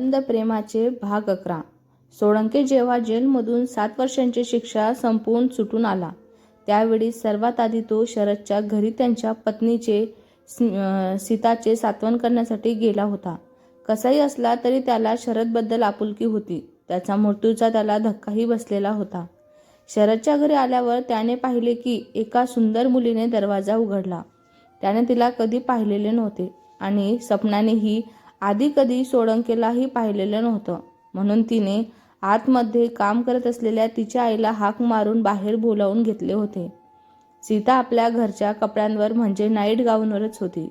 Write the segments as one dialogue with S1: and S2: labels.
S1: बंद प्रेमाचे भाग अकरा. सोळंके जेव्हा जेलमधून सात वर्षांची शिक्षा संपवून सुटून आला त्यावेळी सर्वात आधी तो शरदच्या घरी त्यांच्या पत्नीचे सीताचे सात्वन करण्यासाठी गेला होता. कसाही असला तरी त्याला शरदबद्दल आपुलकी होती. त्याचा मृत्यूचा त्याला धक्काही बसलेला होता. शरदच्या घरी आल्यावर त्याने पाहिले की एका सुंदर मुलीने दरवाजा उघडला. त्याने तिला कधी पाहिलेले नव्हते आणि सपनानेही आधी कधी सोळंकेलाही पाहिलेलं नव्हतं. म्हणून तिने आतमध्ये काम करत असलेल्या तिच्या आईला हाक मारून बाहेर बोलावून घेतले होते. सीता आपल्या घरच्या कपड्यांवर म्हणजे नाईट गाऊनवरच होती.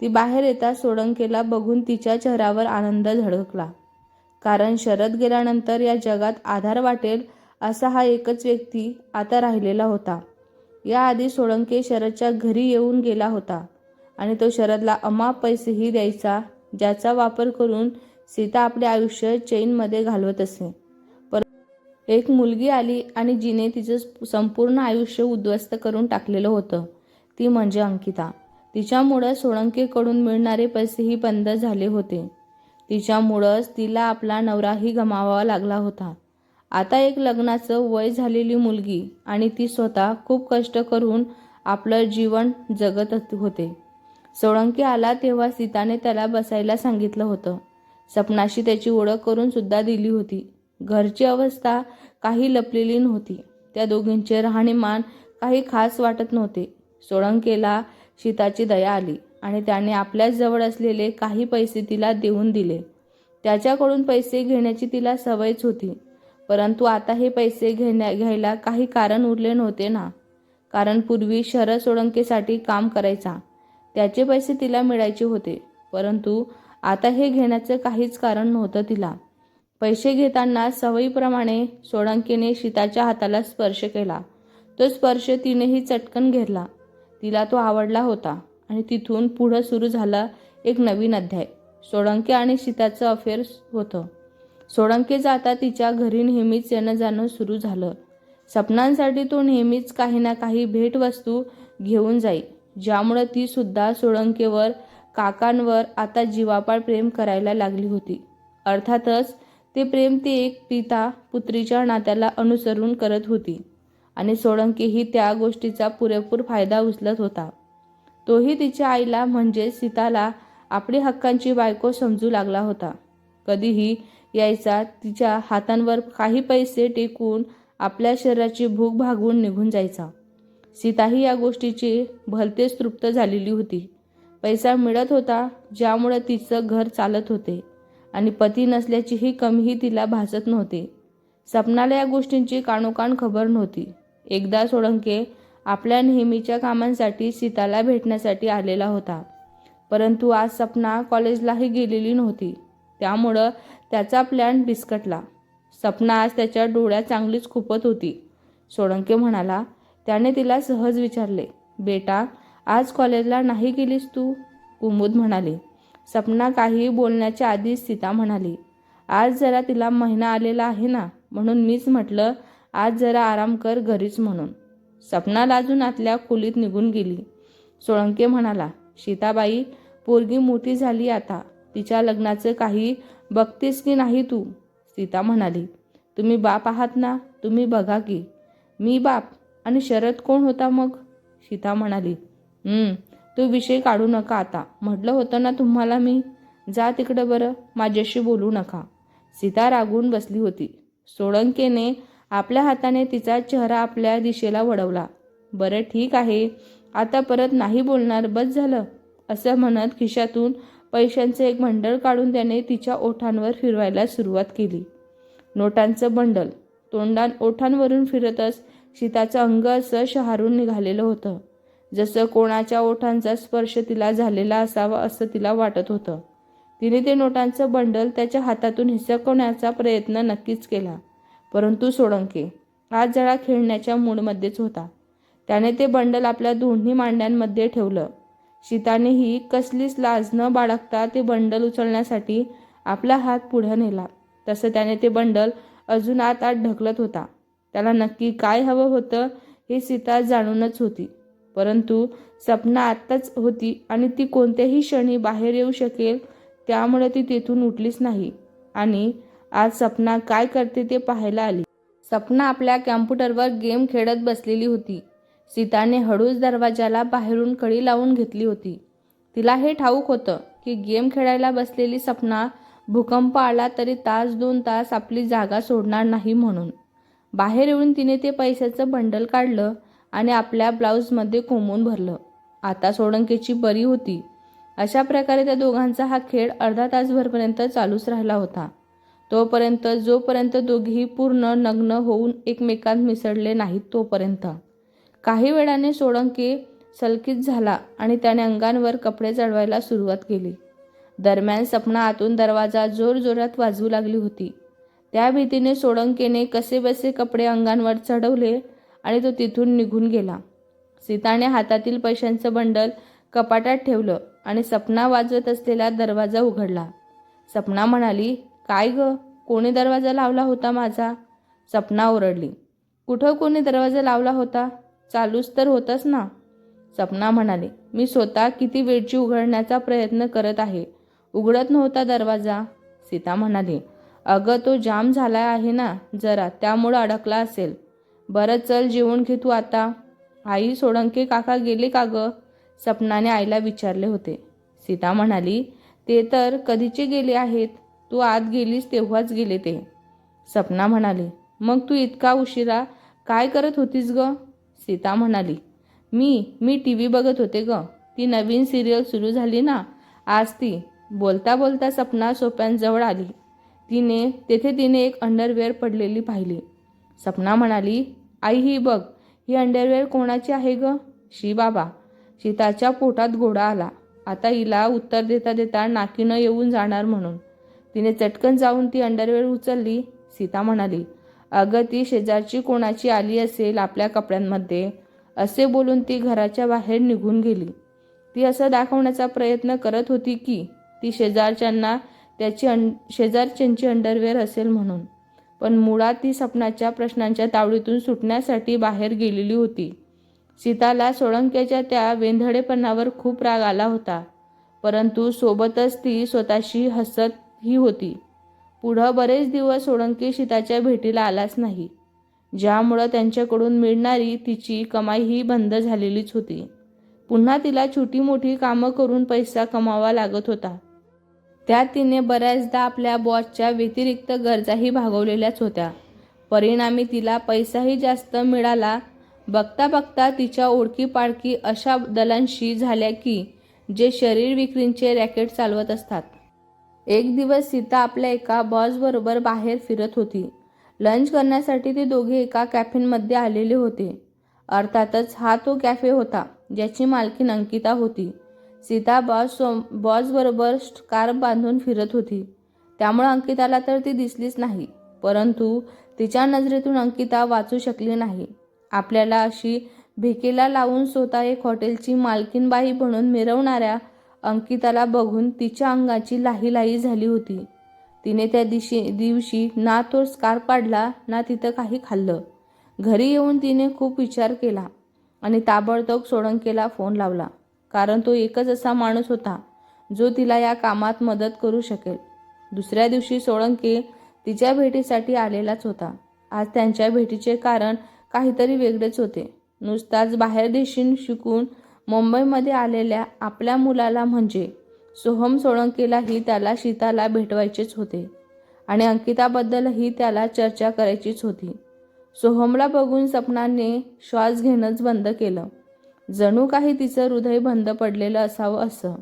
S1: ती बाहेर येता सोळंकेला बघून तिच्या चेहऱ्यावर आनंद झळकला. कारण शरद गेल्यानंतर या जगात आधार वाटेल असा हा एकच व्यक्ती आता राहिलेला होता. याआधी सोळंके शरदच्या घरी येऊन गेला होता आणि तो शरदला अमाप पैसेही द्यायचा ज्याचा वापर करून सीता आपले आयुष्य चैनमध्ये घालवत असे. पर एक मुलगी आली आणि जिने तिचं संपूर्ण आयुष्य उद्ध्वस्त करून टाकलेलं होतं. ती म्हणजे अंकिता. तिच्यामुळं सोळंकेकडून मिळणारे पैसेही बंद झाले होते. तिच्यामुळंच तिला आपला नवराही गमावावा लागला होता. आता एक लग्नाचं वय झालेली मुलगी आणि ती स्वतः खूप कष्ट करून आपलं जीवन जगत होते. सोळंकी आला तेव्हा सीताने त्याला बसायला सांगितलं होतं. सपनाशी त्याची ओळख करून सुद्धा दिली होती. घरची अवस्था काही लपलेली नव्हती. त्या दोघींचे राहणीमान काही खास वाटत नव्हते. सोळंकेला सीताची दया आली आणि त्याने आपल्याच जवळ असलेले काही पैसे तिला देऊन दिले. त्याच्याकडून पैसे घेण्याची तिला सवयच होती. परंतु आता हे पैसे घेण्या घ्यायला काही कारण उरले नव्हते ना. कारण पूर्वी शरद सोळंकेसाठी काम करायचा. त्याचे पैसे तिला मिळायचे होते. परंतु आता हे घेण्याचं काहीच कारण नव्हतं तिला. पैसे घेताना सवयीप्रमाणे सोळंकीने शीताच्या हाताला स्पर्श केला. तो स्पर्श तिनेही चटकन घेरला तिला तो आवडला होता आणि तिथून पुढं सुरू झाला एक नवीन अध्याय. सोळंके आणि शीताचं अफेअर होतं. सोळंके जाता तिच्या घरी नेहमीच येणं जाणं सुरू झालं. सपनांसाठी तो नेहमीच काही ना काही भेटवस्तू घेऊन जाई. ज्यामुळं ती सुद्धा सोळंकेवर काकांवर आता जीवापाड प्रेम करायला लागली होती. अर्थातच ते प्रेम ती एक पिता पुत्रीच्या नात्याला अनुसरून करत होती आणि सोळंकेही त्या गोष्टीचा पुरेपूर फायदा उचलत होता. तोही तिच्या आईला म्हणजे सीताला आपली हक्कांची बायको समजू लागला होता. कधीही यायचा तिच्या हातांवर काही पैसे टेकून आपल्या शरीराची भूक भागवून निघून जायचा. सीताही या गोष्टीची भलतेच तृप्त झालेली होती. पैसा मिळत होता ज्यामुळे तिचं घर चालत होते आणि पती नसल्याचीही कमीही तिला भासत नव्हती. सपनाला या गोष्टींची कानोकान खबर नव्हती. एकदा सोळंके आपल्या नेहमीच्या कामांसाठी सीताला भेटण्यासाठी आलेला होता. परंतु आज सपना कॉलेजलाही गेलेली नव्हती. त्यामुळं त्याचा प्लॅन बिस्कटला. सपना आज त्याच्या डोळ्यात चांगलीच खुपत होती. सोळंके म्हणाला त्याने तिला सहज विचारले बेटा आज कॉलेजला नाही गेलीस तू? कुमुद म्हणाली सपना काही बोलण्याच्या आधीच सीता म्हणाली आज जरा तिला महिना आलेला आहे ना म्हणून मीच म्हटलं आज जरा आराम कर घरीच म्हणून. सपना लाजून आतल्या खोलीत निघून गेली. सोळंके म्हणाला सीताबाई पोरगी मोठी झाली आता तिच्या लग्नाचं काही बघतेस की नाही तू? सीता म्हणाली तुम्ही बाप आहात ना तुम्ही बघा की. मी बाप? आणि शरद कोण होता मग? सीता म्हणाली तू तो विषय काढू नका आता. म्हटलं होतं ना तुम्हाला मी? जा तिकडं बरं माझ्याशी बोलू नका. सीता रागून बसली होती. सोळंकेने आपल्या हाताने तिचा चेहरा आपल्या दिशेला वळवला. बरं ठीक आहे. आता परत नाही बोलणार बस झालं. असं म्हणत खिशातून पैशांचं एक बंडल काढून त्याने तिच्या ओठांवर फिरवायला सुरुवात केली. नोटांचं बंडल. तोंडान ओठांवरून फिरतच सीताचं अंग असं शहारून निघालेलं होतं. जसं कोणाच्या ओठांचा स्पर्श तिला झालेला असावा असं तिला वाटत होतं. तिने ते नोटांचं बंडल त्याच्या हातातून हिसकवण्याचा प्रयत्न नक्कीच केला. परंतु सोळंके आज जरा खेळण्याच्या मूडमध्येच होता. त्याने ते बंडल आपल्या दोन्ही मांड्यांमध्ये ठेवलं. सीतानेही कसलीच लाज न बाळगता ते बंडल उचलण्यासाठी आपला हात पुढे नेला. तसं त्याने ते बंडल अजून आत आत ढकलत होता. त्याला नक्की काय हवं होतं हे सीता जाणूनच होती. परंतु सपना आत्ताच होती आणि ती कोणत्याही क्षणी बाहेर येऊ शकेल त्यामुळे ती तेथून उठलीच नाही. आणि आज सपना काय करते ते पाहायला आली. सपना आपल्या कॅम्प्युटरवर गेम खेळत बसलेली होती. सीताने हळूच दरवाजाला बाहेरून कडी लावून घेतली होती. तिला हे ठाऊक होतं की गेम खेळायला बसलेली सपना भूकंप आला तरी तास दोन तास आपली जागा सोडणार नाही म्हणून. बाहेर येऊन तिने ते पैशाचं बंडल काढलं आणि आपल्या ब्लाऊजमध्ये कोंबून भरलं. आता सोडंकेची बरी होती. अशा प्रकारे त्या दोघांचा हा खेळ अर्धा तासभरपर्यंत चालूच राहिला होता. तोपर्यंत जोपर्यंत दोघेही पूर्ण नग्न होऊन एकमेकांत मिसळले नाहीत तोपर्यंत. काही वेळाने सोळंके सलकीत झाला आणि त्याने अंगांवर कपडे चढवायला सुरुवात केली. दरम्यान सपना आतून दरवाजा जोरजोरात वाजवू लागली होती. त्या भीतीने सोळंकेने कसेबसे कपडे अंगांवर चढवले आणि तो तिथून निघून गेला. सीताने हातातील पैशांचं बंडल कपाटात ठेवलं आणि सपना वाजवत असलेला दरवाजा उघडला. सपना म्हणाली काय ग? कोणी दरवाजा लावला होता माझा? सपना ओरडली कुठं कोणी दरवाजा लावला होता? चालूच तर होतंच ना. सपना म्हणाले मी स्वतः किती वेळची उघडण्याचा प्रयत्न करत आहे. उघडत नव्हता दरवाजा. सीता म्हणाली अगं तो जाम झाला आहे ना जरा त्यामुळं अडकला असेल. बरं चल जेवून घे तू आता. आई सोळंके काका गेले का ग? सपनाने आईला विचारले होते. सीता म्हणाली ते तर कधीचे गेले आहेत? तू आत गेलीस तेव्हाच गेले ते. सपना म्हणाली मग तू इतका उशिरा काय करत होतीस ग? सीता म्हणाली मी मी टी व्ही बघत होते ग. ती नवीन सिरियल सुरू झाली ना आज ती. बोलता बोलता सपना सोप्यांजवळ आली. तिने तेथे तिने एक अंडरवेअर पडलेली पाहिली. सपना म्हणाली आई ही बघ ही अंडरवेअर कोणाची आहे ग? शी बाबा शीताच्या पोटात घोडा आला. आता हिला उत्तर देता देता नाकीनं येऊन जाणार म्हणून. तिने चटकन जाऊन ती अंडरवेअर उचलली. सीता म्हणाली अगं ती शेजारची कोणाची आली असेल आपल्या कपड्यांमध्ये असे बोलून ती घराच्या बाहेर निघून गेली. ती असं दाखवण्याचा प्रयत्न करत होती की ती शेजारच्यांना त्याची अं शेजारच्यांची अंडरवेअर असेल म्हणून. पण मुळात ती सपनाच्या प्रश्नांच्या तावडीतून सुटण्यासाठी बाहेर गेलेली होती. सीताला सोळंक्याच्या त्या वेंधळेपणावर खूप राग आला होता. परंतु सोबतच ती स्वतःशी हसतही होती. पुढं बरेच दिवस सोळंकी सीताच्या भेटीला आलाच नाही. ज्यामुळं त्यांच्याकडून मिळणारी तिची कमाईही बंद झालेलीच होती. पुन्हा तिला छोटी मोठी कामं करून पैसा कमावा लागत होता. त्या तिने बऱ्याचदा आपल्या बॉसच्या व्यतिरिक्त गरजाही भागवलेल्याच होत्या. परिणामी तिला पैसाही जास्त मिळाला. बघता बघता तिच्या ओळखीपाळखी अशा दलांशी झाल्या की जे शरीर विक्रींचे रॅकेट चालवत असतात. एक दिवस सीता आपल्या एका बॉसबरोबर बाहेर फिरत होती. लंच करण्यासाठी ते दोघे एका कॅफेमध्ये आलेले होते. अर्थातच हा तो कॅफे होता ज्याची मालकीन अंकिता होती. सीता बॉस सो बॉसबरोबर कार बांधून फिरत होती. त्यामुळे अंकिताला तर ती दिसलीच नाही परंतु तिच्या नजरेतून अंकिता वाचू शकली नाही. आपल्याला अशी भिकेला लावून स्वतः एक हॉटेलची मालकीनबाई म्हणून मिरवणाऱ्या अंकिताला बघून तिच्या अंगाची लाही लाही झाली होती. तिने त्या दिवशी दिवशी ना तो स्कार्फ पाडला ना तिथं काही खाल्लं. घरी येऊन तिने खूप विचार केला आणि ताबडतोब सोळंकेला फोन लावला. कारण तो एकच असा माणूस होता जो तिला या कामात मदत करू शकेल. दुसऱ्या दिवशी सोळंके तिच्या भेटीसाठी आलेलाच होता. आज त्यांच्या भेटीचे कारण काहीतरी वेगळेच होते. नुसताच बाहेर देशीन शिकून मुंबईमध्ये आलेल्या आपल्या मुलाला म्हणजे सोहम सोळंकेलाही त्याला शीताला भेटवायचेच होते आणि अंकिताबद्दलही त्याला चर्चा करायचीच होती. सोहमला बघून सपनाने श्वास घेणंच बंद केलं. जणू काही तिचं हृदय बंद पडलेलं असावं असं.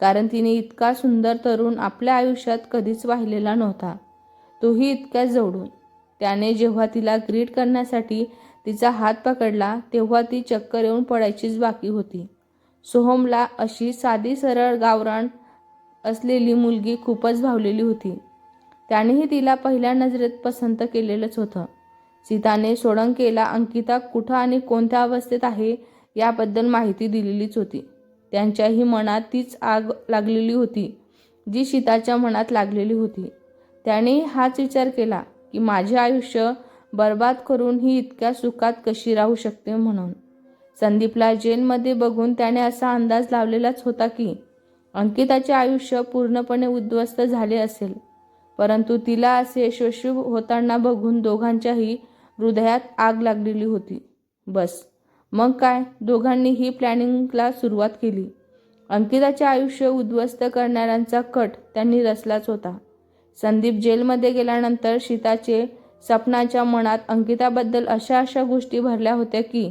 S1: कारण तिने इतका सुंदर तरुण आपल्या आयुष्यात कधीच वाहिलेला नव्हता. तोही इतक्या जवळून. त्याने जेव्हा तिला ग्रीट करण्यासाठी तिचा हात पकडला तेव्हा ती चक्कर येऊन पडायचीच बाकी होती. सोहमला अशी साधी सरळ गावराण असलेली मुलगी खूपच भावलेली होती. त्यानेही तिला पहिल्या नजरेत पसंत केलेलंच होतं. सीताने सोडंकेला अंकिता कुठं आणि कोणत्या अवस्थेत आहे याबद्दल माहिती दिलेलीच होती. त्यांच्याही मनात तीच आग लागलेली होती जी शीताच्या मनात लागलेली होती. त्याने हाच विचार केला की माझे आयुष्य बर्बाद करून ही इतक्या सुखात कशी राहू शकते म्हणून. संदीपला जेलमध्ये बघून त्याने असा अंदाज लावलेलाच होता की अंकिताचे आयुष्य पूर्णपणे उद्ध्वस्त झाले असेल परंतु तिला असे यशस्वी होताना बघून दोघांच्याही हृदयात आग लागलेली होती. बस. मग काय? दोघांनीही प्लॅनिंगला सुरुवात केली. अंकिताचे आयुष्य उद्ध्वस्त करणाऱ्यांचा कट त्यांनी रचलाच होता. संदीप जेलमध्ये गेल्यानंतर शीताचे सपनाच्या मनात अंकिताबद्दल अशा अशा गोष्टी भरल्या होत्या की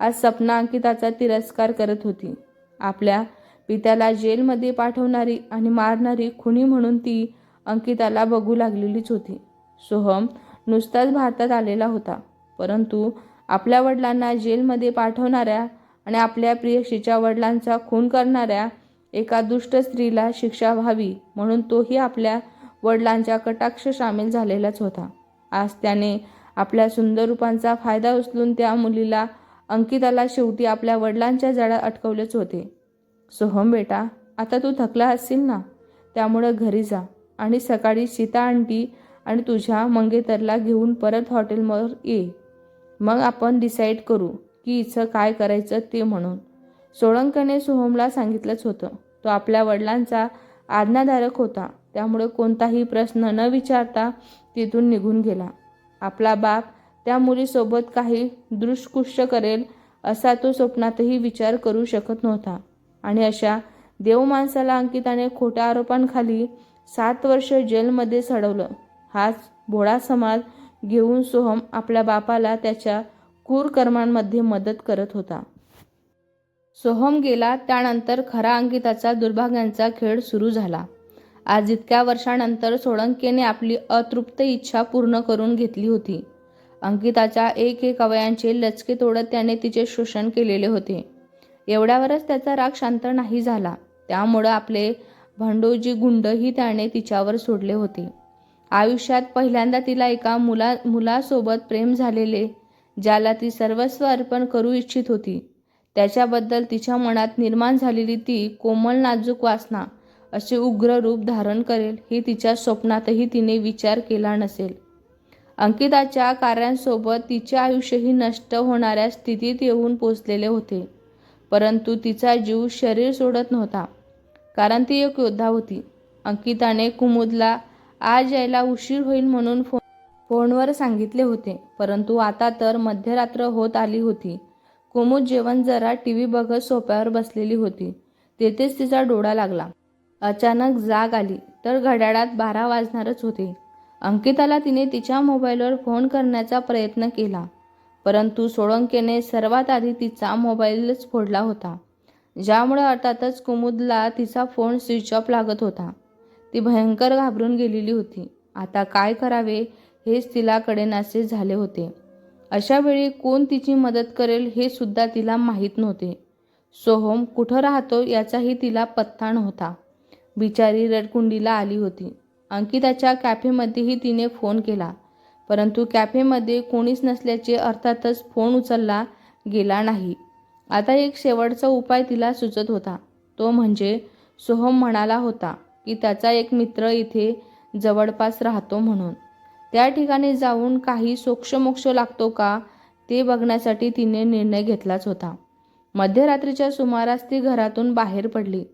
S1: आज सपना अंकिताचा तिरस्कार करत होती. आपल्या पित्याला जेलमध्ये पाठवणारी आणि मारणारी खुनी म्हणून ती अंकिताला बघू लागलेलीच होती. सोहम नुसताच भारतात आलेला होता परंतु आपल्या वडिलांना जेलमध्ये पाठवणाऱ्या आणि आपल्या प्रियशीच्या वडिलांचा खून करणाऱ्या एका दुष्ट स्त्रीला शिक्षा व्हावी म्हणून तोही आपल्या वडिलांच्या कटाक्ष सामील झालेलाच होता. आज त्याने आपल्या सुंदर रूपांचा फायदा उचलून त्या मुलीला अंकिताला शेवटी आपल्या वडिलांच्या जाळ्यात अटकवलेच होते. सोहम बेटा आता तू थकला असशील ना? त्यामुळं घरी जा आणि सकाळी सीता आंटी आणि तुझ्या मंगेतरला घेऊन परत हॉटेलवर ये. मग आपण डिसाईड करू की इथं काय करायचं ते म्हणून. सोळंकने सोहमला सांगितलंच होतं. तो आपल्या वडिलांचा आज्ञाधारक होता. त्यामुळे कोणताही प्रश्न न विचारता तिथून निघून गेला. आपला बाप त्या मुलीसोबत काही दृष्कृष्य करेल असा तो स्वप्नातही विचार करू शकत नव्हता. आणि अशा देव माणसाला अंकिताने खोट्या आरोपांखाली सात वर्ष जेलमध्ये सडवलं. हाच भोळा समाज घेऊन सोहम आपल्या बापाला त्याच्या कुरकर्मांमध्ये मदत करत होता. सोहम गेला त्यानंतर खरा अंकिताचा दुर्भाग्यांचा खेळ सुरू झाला. आज इतक्या वर्षानंतर सोळंकेने आपली अतृप्त इच्छा पूर्ण करून घेतली होती. अंकिताच्या एक एक अवयांचे लचके तोडत त्याने तिचे शोषण केलेले होते. एवढ्यावरच त्याचा राग शांत नाही झाला. त्यामुळं आपले भांडोजी गुंडही त्याने तिच्यावर सोडले होते. आयुष्यात पहिल्यांदा तिला एका मुला मुलासोबत प्रेम झालेले ज्याला ती सर्वस्व अर्पण करू इच्छित होती. त्याच्याबद्दल तिच्या मनात निर्माण झालेली ती कोमल नाजूक वासना असे उग्र रूप धारण करेल हे तिच्या स्वप्नातही तिने विचार केला नसेल. अंकिताच्या कार्यांसोबत तिचे आयुष्यही नष्ट होणाऱ्या स्थितीत येऊन पोचलेले होते परंतु तिचा जीव शरीर सोडत नव्हता कारण ती एक योद्धा होती. अंकिताने कुमुदला आज यायला उशीर होईल म्हणून फोन फोनवर सांगितले होते. परंतु आता तर मध्यरात्र होत आली होती. कुमुद जेवण जरा टी व्ही बघत सोप्यावर बसलेली होती. तेथेच तिचा डोळा लागला. अचानक जाग आली तर घड्याळात बारा वाजणारच होते. अंकिताला तिने तिच्या मोबाईलवर फोन करण्याचा प्रयत्न केला. परंतु सोळंकेने सर्वात आधी तिचा मोबाईलच फोडला होता. ज्यामुळे अर्थातच कुमुदला तिचा फोन स्विच ऑफ लागत होता. ती भयंकर घाबरून गेलेली होती. आता काय करावे हेच तिला कडेनासे झाले होते. अशा वेळी कोण तिची मदत करेल हे सुद्धा तिला माहीत नव्हते. सोहम कुठं राहतो याचाही तिला पत्ता नव्हता. बिचारी रडकुंडीला आली होती. अंकिताच्या कॅफेमध्येही तिने फोन केला. परंतु कॅफेमध्ये कोणीच नसल्याचे अर्थातच फोन उचलला गेला नाही. आता एक शेवटचा उपाय तिला सुचत होता. तो म्हणजे सोहम म्हणाला होता की त्याचा एक मित्र इथे जवळपास राहतो म्हणून. त्या ठिकाणी जाऊन काही सोक्षमोक्ष लागतो का ते बघण्यासाठी तिने निर्णय घेतलाच होता. मध्यरात्रीच्या सुमारास ती घरातून बाहेर पडली.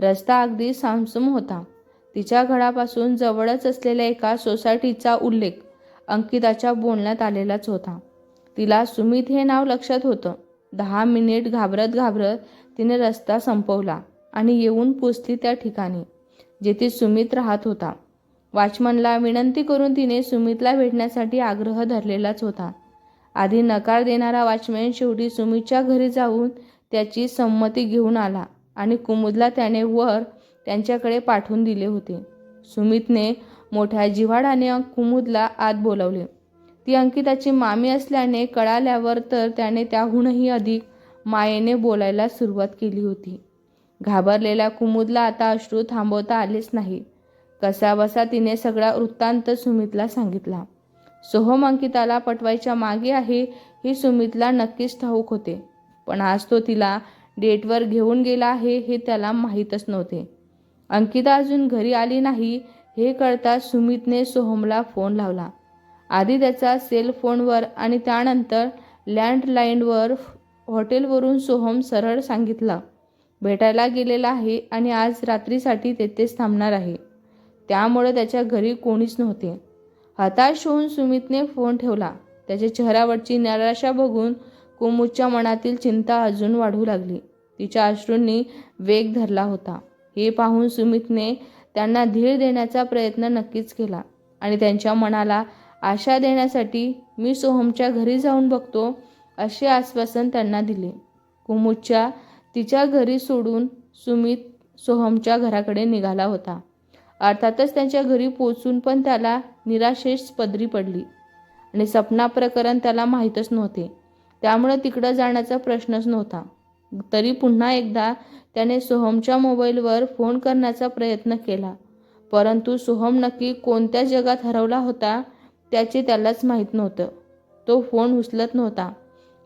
S1: रस्ता अगदी सामसूम होता. तिच्या घरापासून जवळच असलेल्या एका सोसायटीचा उल्लेख अंकिताच्या बोलण्यात आलेलाच होता. तिला सुमित हे नाव लक्षात होतं. दहा मिनिट घाबरत घाबरत तिने रस्ता संपवला आणि येऊन पोचली त्या ठिकाणी. जेथे सुमित राहत होता. वॉचमनला विनंती करून तिने सुमितला भेटण्यासाठी आग्रह धरलेलाच होता. आधी नकार देणारा वॉचमॅन शेवटी सुमितच्या घरी जाऊन त्याची संमती घेऊन आला आणि कुमुदला त्याने वर त्यांच्याकडे पाठवून दिले होते. सुमितने मोठ्या जिव्हाडाने कुमुदला आत बोलावले. ती अंकिताची मामी असल्याने कळाल्यावर तर त्याने त्याहूनही अधिक मायेने बोलायला सुरुवात केली होती. घाबरलेल्या कुमुदला आता अश्रू थांबवता आलेच नाही. कसाबसा तिने सगळा वृत्तांत सुमितला सांगितला. सोहम अंकिताला पटवायच्या मागे आहे ही सुमितला नक्कीच ठाऊक होते. पण आज तो तिला डेटवर घेऊन गेला आहे हे त्याला माहीतच नव्हते. अंकिता अजून घरी आली नाही हे कळताच सुमितने सोहमला फोन लावला. आधी त्याचा सेल फोनवर आणि त्यानंतर लँडलाईनवर हॉटेलवरून सोहम सरळ सांगितला भेटायला गेलेला आहे आणि आज रात्रीसाठी तेथेच थांबणार आहे. त्यामुळे त्याच्या घरी कोणीच नव्हते. हताश होऊन सुमितने फोन ठेवला. त्याच्या चेहऱ्यावरची निराशा बघून कुमुदच्या मनातील चिंता अजून वाढू लागली. तिच्या अश्रूंनी वेग धरला होता. हे पाहून सुमितने त्यांना धीर देण्याचा प्रयत्न नक्कीच केला आणि त्यांच्या मनाला आशा देण्यासाठी मी सोहमच्या घरी जाऊन बघतो असे आश्वासन त्यांना दिले. कुमुदच्या तिच्या घरी सोडून सुमित सोहमच्या घराकडे निघाला होता. अर्थातच त्यांच्या घरी पोचून पण त्याला निराशेष पदरी पडली आणि सपना प्रकरण त्याला माहीतच नव्हते. त्यामुळे तिकडं जाण्याचा प्रश्नच नव्हता. तरी पुन्हा एकदा त्याने सोहमच्या मोबाईलवर फोन करण्याचा प्रयत्न केला. परंतु सोहम नक्की कोणत्या जगात हरवला होता त्याचे त्यालाच माहीत नव्हतं. तो फोन उचलत नव्हता.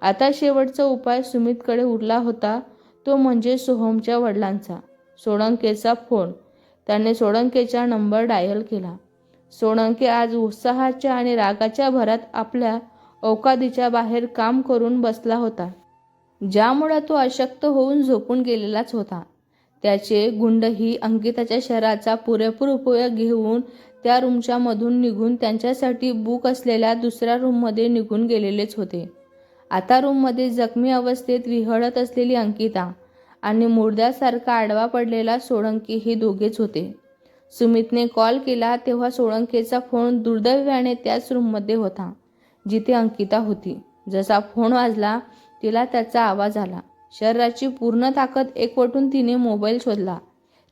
S1: आता शेवटचा उपाय सुमितकडे उरला होता तो म्हणजे सोहमच्या वडिलांचा सोळंकेचा फोन. त्याने सोळंकेचा नंबर डायल केला. सोळंके आज उत्साहाच्या आणि रागाच्या भरात आपल्या औकादीच्या बाहेर काम करून बसला होता ज्यामुळे तो अशक्त होऊन झोपून गेलेलाच होता. त्याचे गुंडही अंकिताच्या शहराचा पुरेपूर उपयोग घेऊन त्या रूमच्या मधून निघून त्यांच्यासाठी बुक असलेल्या दुसऱ्या रूममध्ये निघून गेलेलेच होते. आता रूममध्ये जखमी अवस्थेत विहळत असलेली अंकिता आणि मुर्द्यासारखा आडवा पडलेला सोळंकी हे दोघेच होते. सुमितने कॉल केला तेव्हा सोळंकेचा फोन दुर्दैव्याने त्याच रूममध्ये होता जिथे अंकिता होती. जसा फोन वाजला तिला त्याचा आवाज आला. शरीराची पूर्ण ताकद एकवटून तिने मोबाईल शोधला.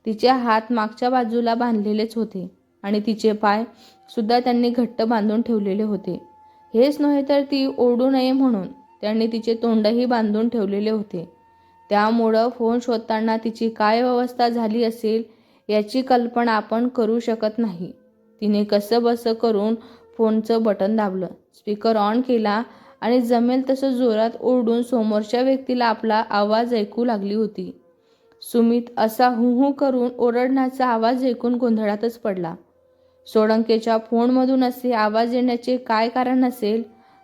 S1: तिचे हात मागच्या बाजूला बांधलेलेच होते आणि तिचे पाय सुद्धा त्यांनी घट्ट बांधून ठेवलेले होते. हेच नव्हे तर ती ओढू नये म्हणून त्यांनी तिचे तोंडही बांधून ठेवलेले होते. त्यामुळं फोन शोधताना तिची काय अवस्था झाली असेल याची कल्पना आपण करू शकत नाही. तिने कसं बसं करून फोनचं बटन दाबलं. स्पीकर ऑन केला आणि जमेल तसं जोरात ओरडून समोरच्या व्यक्तीला आपला आवाज ऐकू लागली होती. सुमित असा हु हु करून ओरडण्याचा आवाज ऐकून गोंधळातच पडला. सोळंकेच्या फोनमधून असे आवाज येण्याचे काय कारण असेल?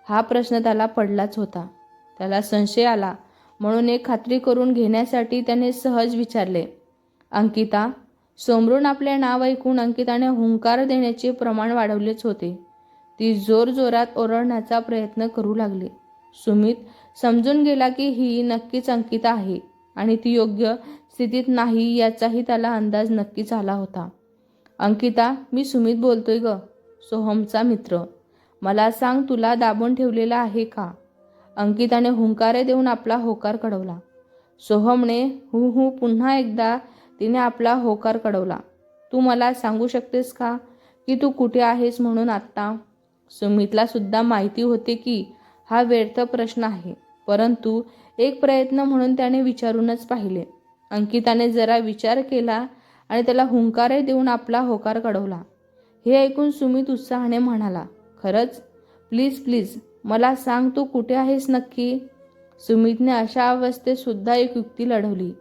S1: हा प्रश्न त्याला पडलाच होता. त्याला संशय आला. म्हणून एक खात्री करून घेण्यासाठी त्याने सहज विचारले अंकिता सोमरून आपले नाव ऐकून अंकिताने हुंकार देण्याचे प्रमाण वाढवलेच होते. ती जोरजोरात ओरडण्याचा प्रयत्न करू लागली. सुमित समजून गेला की ही नक्कीच अंकिता आहे आणि ती योग्य स्थितीत नाही याचाही त्याला अंदाज नक्कीच आला होता. अंकिता मी सुमित बोलतोय ग सोहमचा मित्र. मला सांग तुला दाबून ठेवलेला आहे का? अंकिताने हुंकारे देऊन आपला होकार कडवला सोहमने हु हु पुन्हा एकदा तिने आपला होकार कडवला तू मला सांगू शकतेस का की तू कुठे आहेस म्हणून आत्ता? सुमितला सुद्धा माहिती होते की हा व्यर्थ प्रश्न आहे परंतु एक प्रयत्न म्हणून त्याने विचारूनच पाहिले. अंकिताने जरा विचार केला आणि त्याला हुंकारे देऊन आपला होकार कडवला हे ऐकून सुमित उत्साहाने म्हणाला खरंच? प्लीज प्लीज मला सांग तू कुठे आहेस नक्की? सुमितने अशा अवस्थेत सुद्धा एक युक्ती लढवली.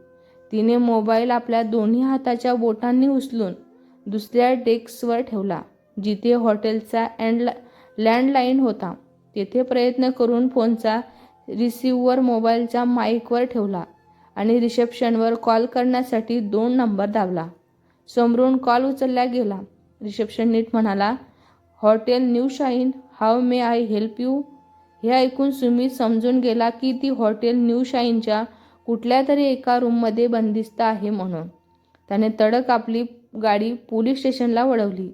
S1: तिने मोबाईल आपल्या दोन्ही हाताच्या बोटांनी उचलून दुसऱ्या डेस्कवर ठेवला जिथे हॉटेलचा अँड लँडलाईन होता. तेथे प्रयत्न करून फोनचा रिसिव्हर मोबाईलच्या माईकवर ठेवला आणि रिसेप्शनवर कॉल करण्यासाठी दोन नंबर दाबला. समोरून कॉल उचलला गेला. रिसेप्शन नीट म्हणाला hotel new shine how may I help you? हे ऐकून सुमित समजून गेला की ती हॉटेल न्यू शाईनच्या कुठल्या तरी एका रूममध्ये बंदिस्त आहे म्हणून. त्याने तडक आपली गाडी पोलीस स्टेशनला वळवली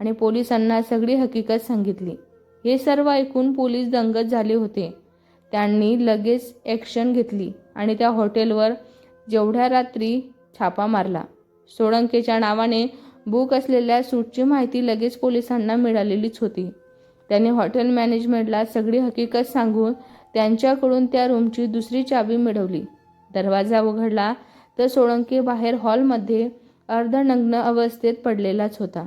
S1: आणि पोलिसांना सगळी हकीकत सांगितली. हे सर्व ऐकून पोलीस दंगत झाले होते. त्यांनी लगेच ॲक्शन घेतली आणि त्या हॉटेलवर जेवढ्या रात्री छापा मारला. सोळंकेच्या नावाने बुक असलेल्या सूटची माहिती लगेच पोलिसांना मिळालेलीच होती. त्यांनी हॉटेल मॅनेजमेंटला सगळी हकीकत सांगून त्यांच्याकडून त्या रूमची दुसरी चाबी मिळवली. दरवाजा उघडला तर सोळंके बाहेर हॉलमध्ये अर्धनग्न अवस्थेत पडलेलाच होता.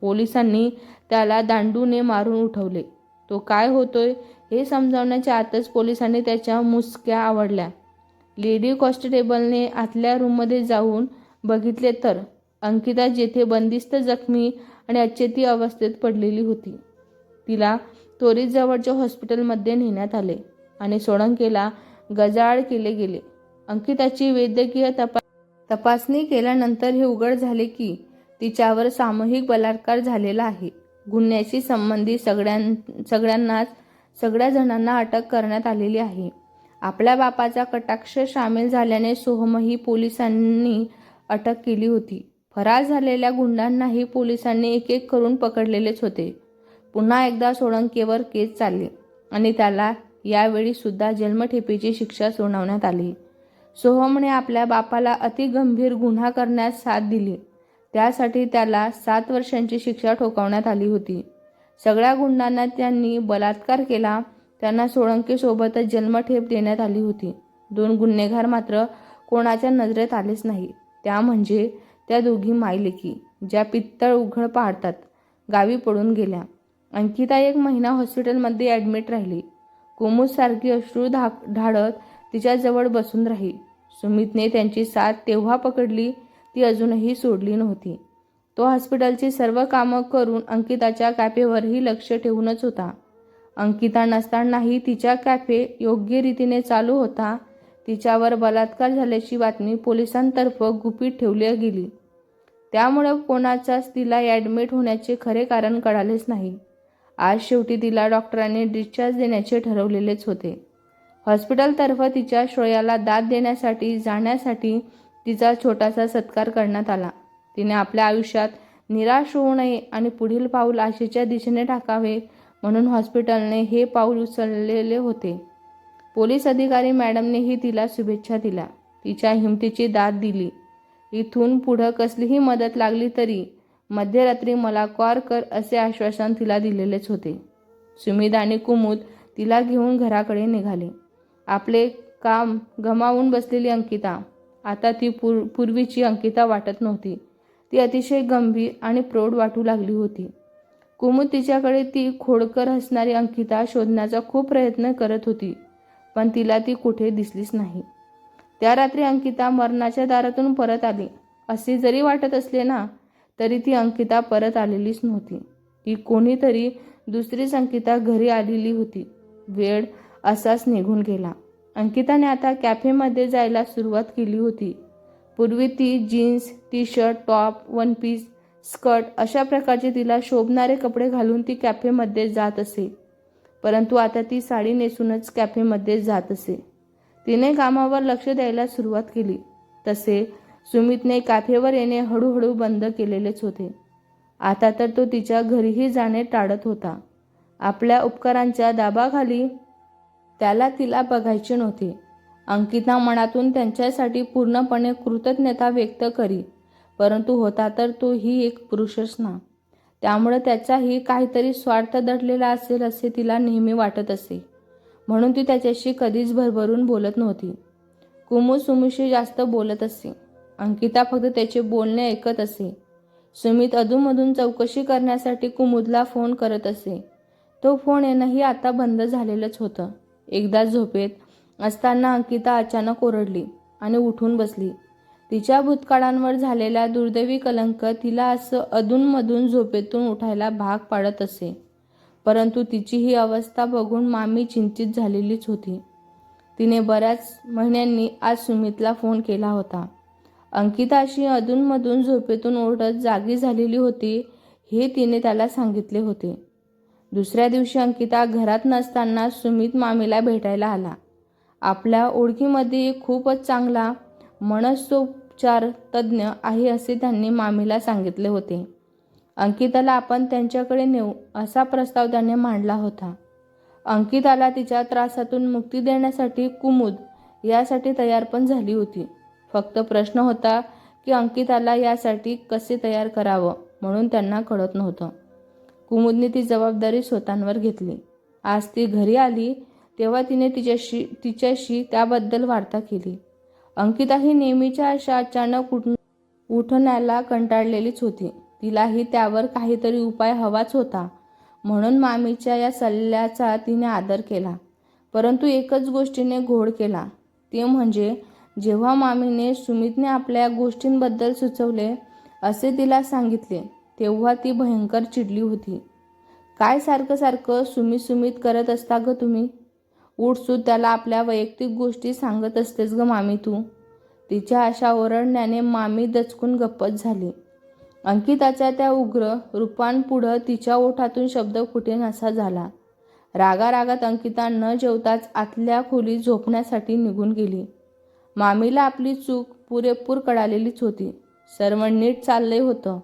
S1: पोलिसांनी त्याला दांडूने मारून उठवले. तो काय होतोय हे समजावण्याच्या आतच पोलिसांनी त्याच्या मुसक्या आवडल्या. लेडी कॉन्स्टेबलने आतल्या रूममध्ये जाऊन बघितले तर अंकिता जेथे बंदिस्त जखमी आणि अचेती अवस्थेत पडलेली होती. तिला त्वरित जवळच्या हॉस्पिटलमध्ये नेण्यात आले आणि सोळंकेला गजाळ केले गेले. अंकिताची वैद्यकीय तपा तपासणी केल्यानंतर हे उघड झाले की तिच्यावर सामूहिक बलात्कार झालेला आहे. गुन्ह्याशी संबंधित सगळ्यां सगळ्यांनाच सगळ्या जणांना अटक करण्यात आलेली आहे. आपल्या बापाचा कटाक्ष सामील झाल्याने सोहमही पोलिसांनी अटक केली होती. फरार झालेल्या गुंडांनाही पोलिसांनी एक एक करून पकडलेलेच होते. पुन्हा एकदा सोळंकेवर केस चालली आणि त्याला यावेळी सुद्धा जन्मठेपेची शिक्षा सुनावण्यात आली. सोहमने आपल्या बापाला अतिगंभीर गुन्हा करण्यास साथ दिली. त्यासाठी त्याला सात वर्षांची शिक्षा ठोकावण्यात आली होती. सगळ्या गुंडांना त्यांनी बलात्कार केला. त्यांना सोळंकीसोबतच जन्मठेप देण्यात आली होती. दोन गुन्हेगार मात्र कोणाच्या नजरेत आलेच नाही. त्या म्हणजे त्या दोघी मायलेकी ज्या पित्तळ उघड पाहतात गावी पडून गेल्या. अंकिता एक महिना हॉस्पिटलमध्ये ॲडमिट राहिली. कुमुदसारखी अश्रू धाक ढाळत तिच्याजवळ बसून राही. सुमितने त्यांची साथ तेव्हा पकडली ती अजूनही सोडली नव्हती. तो हॉस्पिटलची सर्व कामं करून अंकिताच्या कॅफेवरही लक्ष ठेवूनच होता. अंकिता नसतानाही तिच्या कॅफे योग्य रीतीने चालू होता. तिच्यावर बलात्कार झाल्याची बातमी पोलिसांतर्फे गुपित ठेवली गेली. त्यामुळे कोणाचाच तिला ॲडमिट होण्याचे खरे कारण कळालेच नाही. आज शेवटी तिला डॉक्टरांनी डिस्चार्ज देण्याचे ठरवलेलेच होते. हॉस्पिटलतर्फे तिच्या श्रेयाला दाद देण्यासाठी जाण्यासाठी तिचा छोटासा सत्कार करण्यात आला. तिने आपल्या आयुष्यात निराश होऊ नये आणि पुढील पाऊल आशेच्या दिशेने टाकावे म्हणून हॉस्पिटलने हे पाऊल उचललेले होते. पोलीस अधिकारी मॅडमनेही तिला शुभेच्छा दिल्या. तिच्या हिमतीची दाद दिली. इथून पुढं कसलीही मदत लागली तरी मध्यरात्री मला कॉल कर असे आश्वासन तिला दिलेलेच होते. सुमित आणि कुमुद तिला घेऊन घराकडे निघाले. आपले काम गमावून बसलेली अंकिता आता ती पूर पूर्वीची अंकिता वाटत नव्हती. ती अतिशय गंभीर आणि प्रौढ वाटू लागली होती. कुमुद तिच्याकडे ती खोडकर हसणारी अंकिता शोधण्याचा खूप प्रयत्न करत होती पण तिला ती कुठे दिसलीच नाही. त्या रात्री अंकिता मरणाच्या दारातून परत आली. असे जरी वाटत असले ना तरी ती अंकिता परत आलेलीच नव्हती. ती कोणीतरी दुसरीच अंकिता घरी आलेली होती. वेळ असाच निघून गेला. अंकिताने आता कॅफेमध्ये जायला सुरुवात केली होती. पूर्वी ती jeans T shirt top one piece skirt अशा प्रकारचे तिला शोभणारे कपडे घालून ती कॅफेमध्ये जात असे. परंतु आता ती साडी नेसूनच कॅफेमध्ये जात असे. तिने कामावर लक्ष द्यायला सुरुवात केली. तसे सुमितने काफेवर येणे हळूहळू बंद केलेलेच होते. आता तर तो तिच्या घरीही जाणे टाळत होता. आपल्या उपकारांच्या दाबाखाली त्याला तिला बघायचे नव्हते. अंकिता मनातून त्यांच्यासाठी पूर्णपणे कृतज्ञता व्यक्त करी परंतु होता तर तो ही एक पुरुषच ना. त्यामुळे त्याचाही काहीतरी स्वार्थ दडलेला असेल असे तिला नेहमी वाटत असे. म्हणून ती त्याच्याशी कधीच भरभरून बोलत नव्हती. कुमू सुमूशी जास्त बोलत असे. अंकिता फक्त त्याचे बोलणे ऐकत असे. सुमित अधूनमधून चौकशी करण्यासाठी कुमुदला फोन करत असे. तो फोन येणंही आता बंद झालेलंच होतं. एकदा झोपेत असताना अंकिता अचानक ओरडली आणि उठून बसली. तिच्या भूतकाळांवर झालेला दुर्दैवी कलंक तिला असं अधूनमधून झोपेतून उठायला भाग पाडत असे. परंतु तिची ही अवस्था बघून मामी चिंतित झालेलीच होती. तिने बऱ्याच महिन्यांनी आज सुमितला फोन केला होता. अंकिता अशी अधूनमधून झोपेतून ओरडत जागी झालेली होती हे तिने त्याला सांगितले होते. दुसऱ्या दिवशी अंकिता घरात नसताना सुमित मामीला भेटायला आला. आपल्या ओळखीमध्ये खूपच चांगला मनसोपचार तज्ज्ञ आहे असे त्यांनी मामीला सांगितले होते. अंकिताला आपण त्यांच्याकडे नेऊ असा प्रस्ताव त्याने मांडला होता. अंकिताला तिच्या त्रासातून मुक्ती देण्यासाठी कुमुद यासाठी तयार पण झाली होती. फक्त प्रश्न होता की अंकिताला यासाठी कसे तयार करावं म्हणून त्यांना कळत नव्हतं. कुमुदने ती जबाबदारी स्वतःवर घेतली. आज ती घरी आली तेव्हा तिने तिच्याशी तिच्याशी त्याबद्दल वार्ता केली. अंकिता ही नेहमीच्या अशा अचानक उठ उठण्याला कंटाळलेलीच होती. तिलाही त्यावर काहीतरी उपाय हवाच होता. म्हणून मामीच्या या सल्ल्याचा तिने आदर केला. परंतु एकच गोष्टीने घोड केला. ते म्हणजे जेव्हा मामीने सुमितने आपल्या गोष्टींबद्दल सुचवले असे तिला सांगितले तेव्हा ती भयंकर चिडली होती. काय सारखं सारखं सुमित सुमित करत असता ग तुम्ही? उठसूट त्याला आपल्या वैयक्तिक गोष्टी सांगत असतेस ग मामी तू. तिच्या अशा ओरडण्याने मामी दचकून गप्पच झाली. अंकिताच्या त्या उग्र रूपांपुढं तिच्या ओठातून शब्द फुटेनासा झाला. रागारागात अंकिता न जेवताच आतल्या खोली झोपण्यासाठी निघून गेली. मामीला आपली चूक पुरेपूर कळालेलीच होती. सर्व नीट चाललंय होतं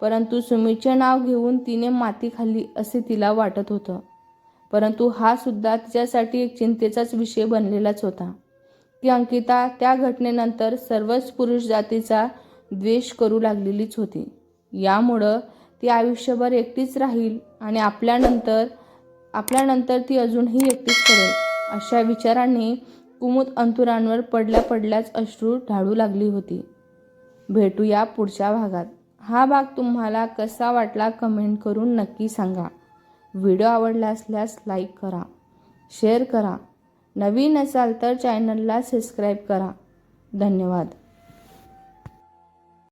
S1: परंतु सुमीचे नाव घेऊन तिने माती खाल्ली असे तिला वाटत होतं. परंतु हा सुद्धा तिच्यासाठी एक चिंतेचाच विषय बनलेलाच होता. की अंकिता त्या घटनेनंतर सर्वच पुरुष जातीचा द्वेष करू लागलेलीच होती. यामुळं ती आयुष्यभर एकटीच राहील आणि आपल्यानंतर आपल्यानंतर ती अजूनही एकटीच करेल. अशा विचारांनी कुमुद अंतुरांवर पडल्या पडल्याच अश्रू ढाळू लागली होती. भेटूया पुढच्या भागात. हा भाग तुम्हाला कसा वाटला कमेंट करून नक्की सांगा. व्हिडिओ आवडला असल्यास लाईक करा शेअर करा. नवीन असाल तर चॅनलला सबस्क्राईब करा. धन्यवाद.